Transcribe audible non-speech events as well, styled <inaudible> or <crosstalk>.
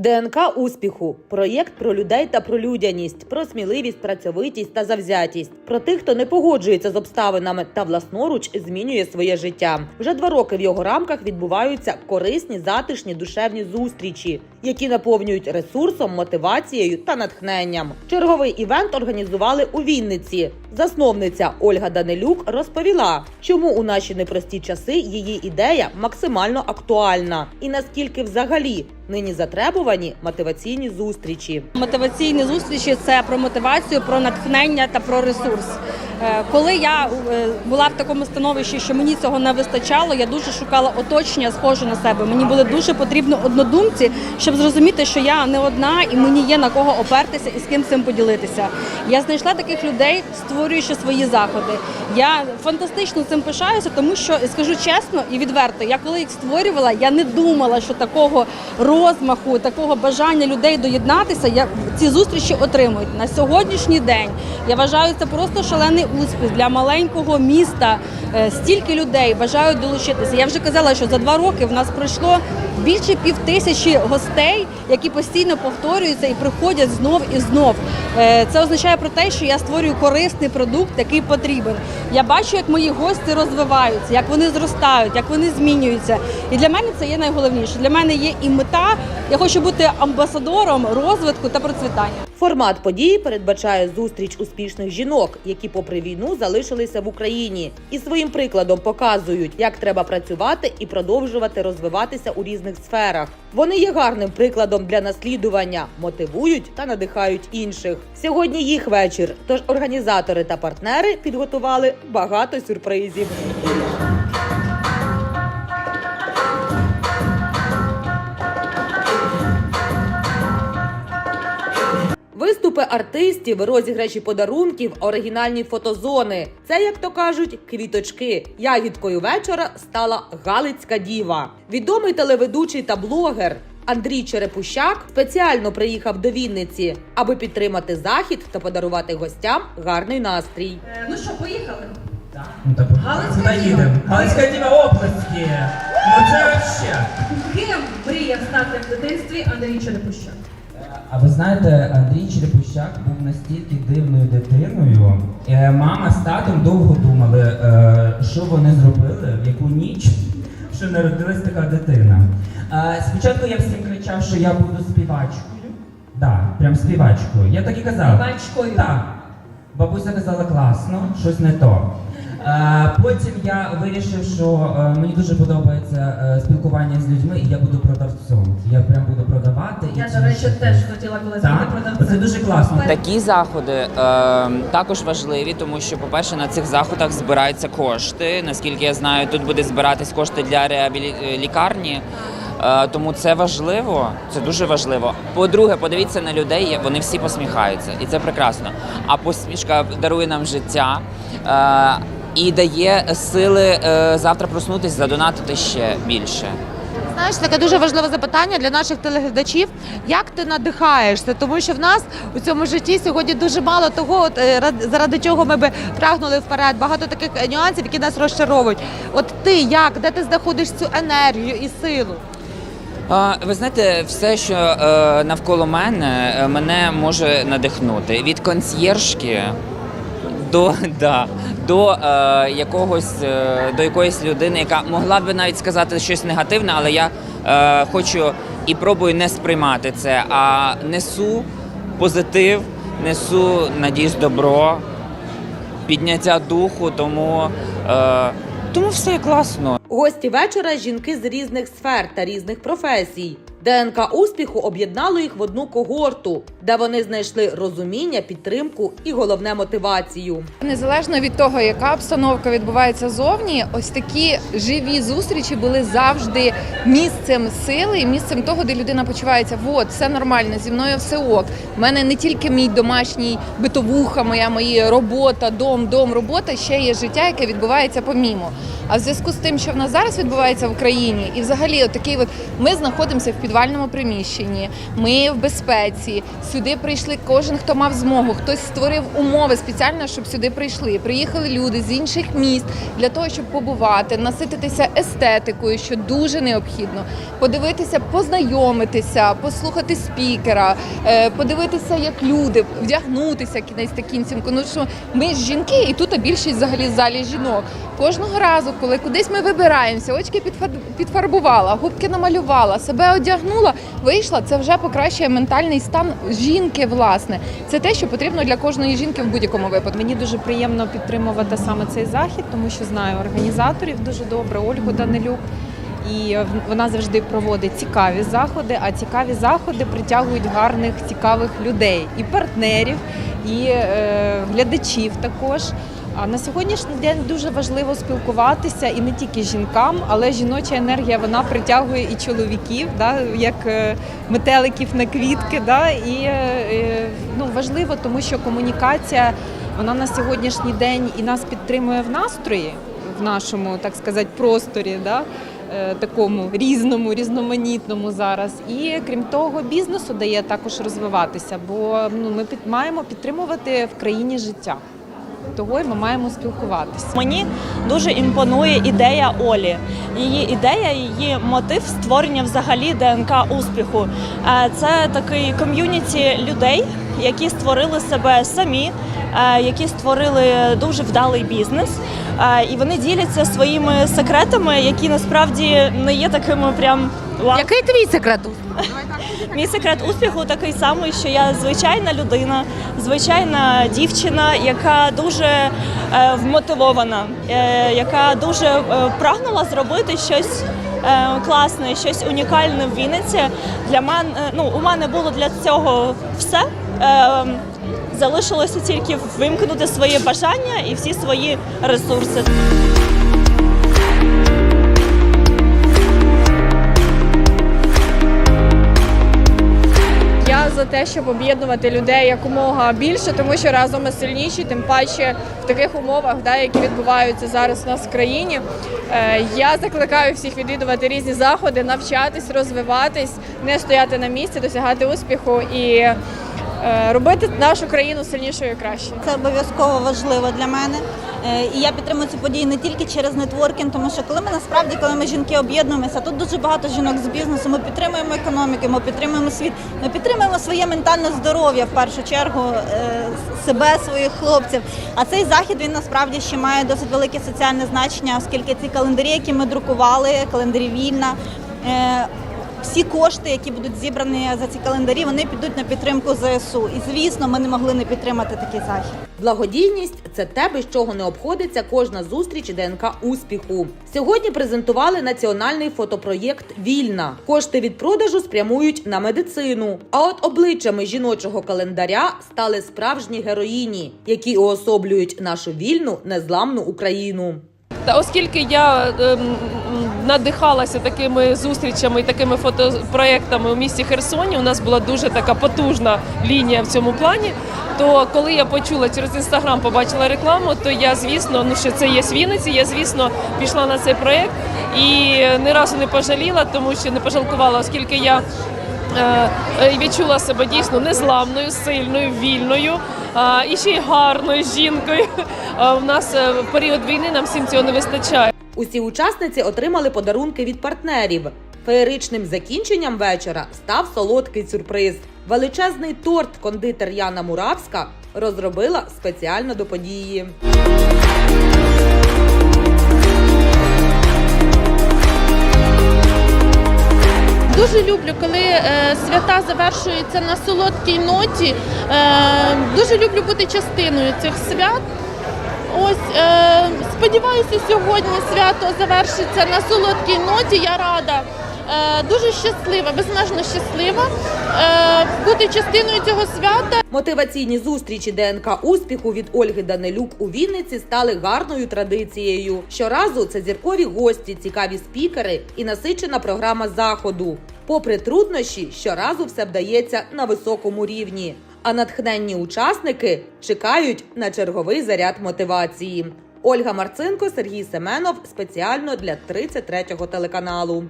ДНК успіху проєкт про людей та про людяність, про сміливість, працьовитість та завзятість, про тих, хто не погоджується з обставинами та власноруч змінює своє життя. Вже два роки в його рамках відбуваються корисні, затишні, душевні зустрічі, які наповнюють ресурсом, мотивацією та натхненням. Черговий івент організували у Вінниці. Засновниця Ольга Данилюк розповіла, чому у наші непрості часи її ідея максимально актуальна і наскільки взагалі нині затребувані мотиваційні зустрічі. Мотиваційні зустрічі це про мотивацію, про натхнення та про ресурс. Е, Коли я е, була в такому становищі, що мені цього не вистачало, я дуже шукала оточення, схоже на себе. Мені були дуже потрібні однодумці, щоб зрозуміти, що я не одна і мені є на кого опертися і з ким цим поділитися. Я знайшла таких людей, створюючи свої заходи. Я фантастично цим пишаюся, тому що скажу чесно і відверто, я коли їх створювала, я не думала, що такого розмаху, такого бажання людей доєднатися, я ці зустрічі отримують на сьогоднішній день. Я вважаю це просто шалений успіх для маленького міста. Е, Стільки людей бажають долучитися. Я вже казала, що за два роки в нас пройшло більше пів тисячі гостей, які постійно повторюються і приходять знов і знов. Е, Це означає про те, що я створюю корисний продукт, який потрібен. Я бачу, як мої гості розвиваються, як вони зростають, як вони змінюються. І для мене це є найголовніше. Для мене є і мета. Я хочу бути амбасадором розвитку та процвітання. Формат події передбачає зустріч успішних жінок, які, попри війну, залишилися в Україні, і своїм прикладом показують, як треба працювати і продовжувати розвиватися у різних сферах. Вони є гарним прикладом для наслідування, мотивують та надихають інших. Сьогодні їх вечір. Тож організатори та партнери підготували багато сюрпризів. Артистів, розіграші подарунків, оригінальні фотозони. Це, як то кажуть, квіточки. Ягідкою вечора стала Галицька діва. Відомий телеведучий та блогер Андрій Черепущак спеціально приїхав до Вінниці, аби підтримати захід та подарувати гостям гарний настрій. Е, Ну що, поїхали? Ну, та Галицька діва. Галицька діва області. Ну це. Ким мріяв стати в дитинстві Андрій Черепущак? А ви знаєте, Андрій Черепущак був настільки дивною дитиною. Е, Мама з татом довго думали, е, що вони зробили, в яку ніч, що народилась така дитина. Е, Спочатку я всім кричав, що я буду співачкою. Да, прям співачкою. Я так і казав. Співачкою? Так. Бабуся казала класно, щось не то. Потім я вирішив, що мені дуже подобається спілкування з людьми, і я буду продавцом. Я прям буду продавати. До речі, теж хотіла колись бути так, продавцем. це дуже класно. Такі заходи е, також важливі, тому що, по-перше, на цих заходах збираються кошти. Наскільки я знаю, тут буде збиратись кошти для реабілі... е, лікарні. Е, тому це важливо, це дуже важливо. По-друге, подивіться на людей, вони всі посміхаються, і це прекрасно. А посмішка дарує нам життя е, і дає сили е, завтра проснутися, задонатити ще більше. Знаєш, таке дуже важливе запитання для наших телеглядачів. Як ти надихаєшся? Тому що в нас у цьому житті сьогодні дуже мало того, от, е, рад- заради чого ми би прагнули вперед. Багато таких е, нюансів, які нас розчаровують. От ти як? Де ти знаходиш цю енергію і силу? Ви знаєте, все, що е, навколо мене, мене може надихнути. Від консьєржки до, да, до, е, якогось, е, до якоїсь людини, яка могла б навіть сказати щось негативне, але я е, хочу і пробую не сприймати це, а несу позитив, несу, надіюсь, добро, підняття духу, тому, е, тому все класно. Гості вечора жінки з різних сфер та різних професій. ДНК успіху об'єднало їх в одну когорту, де вони знайшли розуміння, підтримку і головне мотивацію. Незалежно від того, яка обстановка відбувається зовні, ось такі живі зустрічі були завжди місцем сили, місцем того, де людина почувається. Вот, все нормально, зі мною все ок. У мене не тільки мій домашній битовуха, моя моя робота, дом, дом, робота, ще є життя, яке відбувається помімо. А в зв'язку з тим, що в нас зараз відбувається в Україні, і взагалі, от такий от ми знаходимося в підвальному приміщенні. Ми в безпеці. Сюди прийшли кожен, хто мав змогу. Хтось створив умови спеціально, щоб сюди прийшли. Приїхали люди з інших міст для того, щоб побувати, насититися естетикою, що дуже необхідно. Подивитися, познайомитися, послухати спікера, е, подивитися, як люди, вдягнутися кінець та кінцем. Ну що ми ж жінки, і тут більшість взагалі в залі жінок. Кожного разу, коли кудись ми вибираємося, очки підфар- підфарбувала, губки намалювала, себе одягнула, вийшла. Це вже покращує ментальний стан жінки. Власне, це те, що потрібно для кожної жінки в будь-якому випадку. Мені дуже приємно підтримувати саме цей захід, тому що знаю організаторів дуже добре, Ольгу Данилюк. І вона завжди проводить цікаві заходи, а цікаві заходи притягують гарних, цікавих людей і партнерів, і е, глядачів також. А на сьогоднішній день дуже важливо спілкуватися і не тільки жінкам, але жіноча енергія вона притягує і чоловіків, да, як е, метеликів на квітки. Да, і е, е, ну, важливо, тому що комунікація вона на сьогоднішній день і нас підтримує в настрої в нашому, так сказати, просторі. Да, Такому різному, різноманітному зараз, і крім того, бізнесу дає також розвиватися, бо ну ми під маємо підтримувати в країні життя. Того й ми маємо спілкуватися. Мені дуже імпонує ідея Олі. Її ідея, її мотив створення взагалі ДНК успіху. Е, Це такий ком'юніті людей, які створили себе самі, е, які створили дуже вдалий бізнес. Е, І вони діляться своїми секретами, які насправді не є такими прям. Який твій секрет? успіху? Мій секрет успіху такий самий, що я звичайна людина, звичайна дівчина, яка дуже е, вмотивована, е, яка дуже е, прагнула зробити щось. е, Класне, щось унікальне в Вінниці. Для мене ну у мене було для цього все. Е, залишилося тільки вимкнути своє бажання і всі свої ресурси. За те, щоб об'єднувати людей якомога більше, тому що разом ми сильніші, тим паче в таких умовах, да, які відбуваються зараз у нас в країні. Е, я закликаю всіх відвідувати різні заходи, навчатись, розвиватись, не стояти на місці, досягати успіху і робити нашу країну сильнішою і кращою. Це обов'язково важливо для мене. Е, І я підтримую цю подію не тільки через нетворкінг, тому що коли ми насправді, коли ми жінки об'єднуємося, тут дуже багато жінок з бізнесу. Ми підтримуємо економіку, ми підтримуємо світ, ми підтримуємо своє ментальне здоров'я в першу чергу, е, себе, своїх хлопців. А цей захід він насправді ще має досить велике соціальне значення, оскільки ці календарі, які ми друкували, календарі вільна. Всі кошти, які будуть зібрані за ці календарі, вони підуть на підтримку ЗСУ. І звісно, ми не могли не підтримати такий захід. Благодійність це те, без чого не обходиться кожна зустріч ДНК успіху. Сьогодні презентували національний фотопроєкт Вільна. Кошти від продажу спрямують на медицину. А от обличчями жіночого календаря стали справжні героїні, які уособлюють нашу вільну незламну Україну. Та оскільки я ем, надихалася такими зустрічами і такими фотопроектами у місті Херсоні, у нас була дуже така потужна лінія в цьому плані. То коли я почула через інстаграм, побачила рекламу, то я, звісно, ну що це є з Вінниці, я звісно пішла на цей проект і ні разу не пожаліла, тому що не пожалкувала, оскільки я. е, е, Відчула себе дійсно незламною, сильною, вільною і ще й гарною жінкою. <laughs> У нас е, період війни нам всім цього не вистачає. Усі учасниці отримали подарунки від партнерів. Феєричним закінченням вечора став солодкий сюрприз. Величезний торт кондитер Яна Муравська розробила спеціально до події. Дуже люблю, коли е, свята завершуються на солодкій ноті. Е, дуже люблю бути частиною цих свят. Ось е, сподіваюся, сьогодні свято завершиться на солодкій ноті. Я рада. Е, дуже щаслива, безмежно щаслива е, бути частиною цього свята. Мотиваційні зустрічі ДНК успіху від Ольги Данилюк у Вінниці стали гарною традицією. Щоразу це зіркові гості, цікаві спікери і насичена програма заходу. Попри труднощі, щоразу все вдається на високому рівні. А натхненні учасники чекають на черговий заряд мотивації. Ольга Марцинко, Сергій Семенов спеціально для 33-го телеканалу.